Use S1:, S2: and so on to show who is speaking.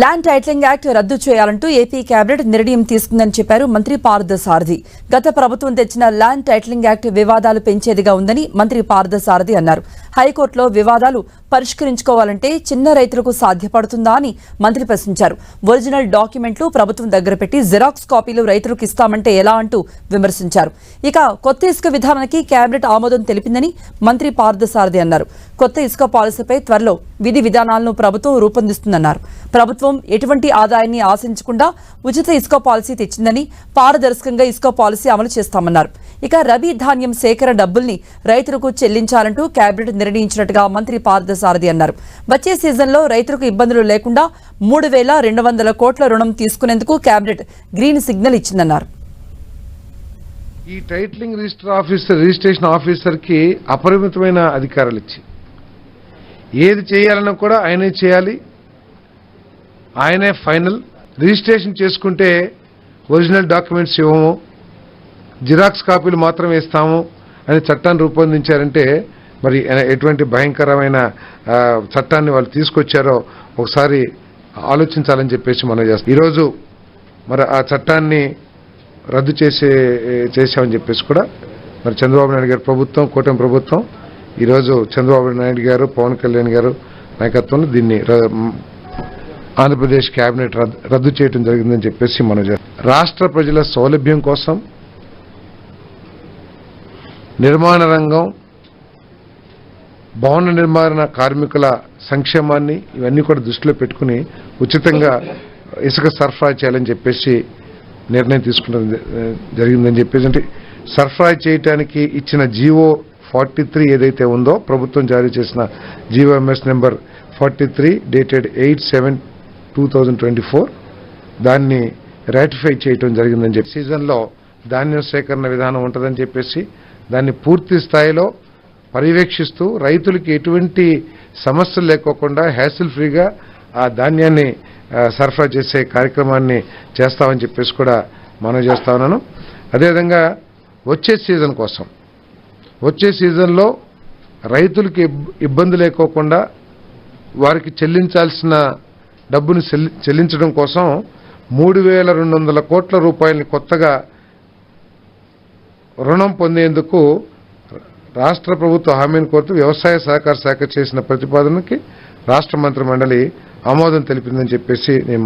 S1: Land titling act రద్దు చేయాలంటూ AP cabinet నిర్ణయం తీసుకుందని చెప్పారు మంత్రి పార్థ సారథి గత ప్రభుత్వం తెచ్చిన ల్యాండ్ టైటిలింగ్ యాక్ట్ వివాదాలు పెంచేదిగా ఉందని మంత్రి పార్థ సారథి అన్నారు. హైకోర్టులో వివాదాలు పరిష్కరించుకోవాలంటే చిన్న రైతులకు సాధ్యపడుతుందా అని మంత్రి ప్రశ్నించారు. ఒరిజినల్ డాక్యుమెంట్లు ప్రభుత్వం దగ్గర పెట్టి జిరాక్స్ కాపీలు రైతులకు ఇస్తామంటే ఎలా అంటూ విమర్శించారు. ఇక కొత్త ఇసుక విధానానికి కేబినెట్ ఆమోదం తెలిపిందని మంత్రి పార్థసారథి అన్నారు. కొత్త ఇసుక పాలసీపై త్వరలో విధి విధానాలను ప్రభుత్వం రూపొందిస్తుందన్నారు. ప్రభుత్వం ఎటువంటి ఆదాయాన్ని ఆశించకుండా ఉచిత ఇసుక పాలసీ తెచ్చిందని పారదర్శకంగా ఇసుక పాలసీ అమలు చేస్తామన్నారు. ఇక రబీ ధాన్యం సేకరణ డబ్బుల్ని రైతులకు చెల్లించాలంటూ కేబినెట్ నిర్ణయించినట్టుగా మంత్రి పార్థసారథి అన్నారు. వచ్చే సీజన్లో రైతులకు ఇబ్బందులు లేకుండా మూడు వేల రెండు వందల కోట్ల రుణం తీసుకునేందుకు కేబినెట్ గ్రీన్ సిగ్నల్ ఇచ్చిందన్నారు.
S2: ఈ టైటిలింగ్ రిజిస్టర్ ఆఫీసర్ రిజిస్ట్రేషన్ ఆఫీసర్కి అపరిమితమైన అధికారాలు ఇచ్చి ఏది చేయాలన్నా కూడా ఆయనే చేయాలి. ఆయనే ఫైనల్ రిజిస్ట్రేషన్ చేసుకుంటే ఒరిజినల్ డాక్యుమెంట్స్ ఇవ్వము జిరాక్స్ కాపీలు మాత్రమే ఇస్తాము అని చట్టాన్ని రూపొందించారంటే మరి ఎటువంటి భయంకరమైన చట్టాన్ని వాళ్ళు తీసుకొచ్చారో ఒకసారి ఆలోచించాలని చెప్పేసి మనం చేస్తాం. ఈరోజు మరి ఆ చట్టాన్ని రద్దు చేసే చేశామని చెప్పేసి కూడా మరి చంద్రబాబు నాయుడు గారు ప్రభుత్వం కూటమి ప్రభుత్వం ఈరోజు చంద్రబాబు నాయుడు గారు పవన్ కళ్యాణ్ గారు నాయకత్వంలో దీన్ని ర- ఆంధ్రప్రదేశ్ కేబినెట్ రద్దు- రద్దు చేయడం జరిగిందని చెప్పేసి మనం రాష్ట్ర ప్రజల సౌలభ్యం కోసం నిర్మాణ రంగం భవన నిర్మాణ కార్మికుల సంక్షేమాన్ని ఇవన్నీ కూడా దృష్టిలో పెట్టుకుని ఉచితంగా ఇసుక సరఫరా చేయాలని చెప్పేసి నిర్ణయం తీసుకున్నది జరిగిందని చెప్పేసి అంటే సరఫరా చేయటానికి ఇచ్చిన జీవో ఫార్టీ త్రీ ఏదైతే ఉందో ప్రభుత్వం జారీ చేసిన GO MS number forty three dated eight seven two thousand twenty four దాన్ని రాటిఫై చేయటం జరిగిందని చెప్పి సీజన్లో ధాన్యం సేకరణ విధానం ఉంటుందని చెప్పేసి దాన్ని పూర్తి స్థాయిలో పర్యవేక్షిస్తూ రైతులకి ఎటువంటి సమస్యలు లేకోకుండా హ్యాసిల్ ఫ్రీగా ఆ ధాన్యాన్ని సరఫరా చేసే కార్యక్రమాన్ని చేస్తామని చెప్పేసి కూడా మనం చేస్తా ఉన్నాను. అదేవిధంగా వచ్చే సీజన్ కోసం వచ్చే సీజన్లో రైతులకి ఇబ్బంది లేకోకుండా వారికి చెల్లించాల్సిన డబ్బును చెల్లి- చెల్లించడం కోసం మూడు వేల రెండు వందల కోట్ల రూపాయలని కొత్తగా రుణం పొందేందుకు రాష్ట్ర ప్రభుత్వ హామీని కోరుతూ వ్యవసాయ సహకార శాఖ చేసిన ప్రతిపాదనకి రాష్ట్ర మంత్రి మండలి ఆమోదం తెలిపిందని చెప్పేసి నేను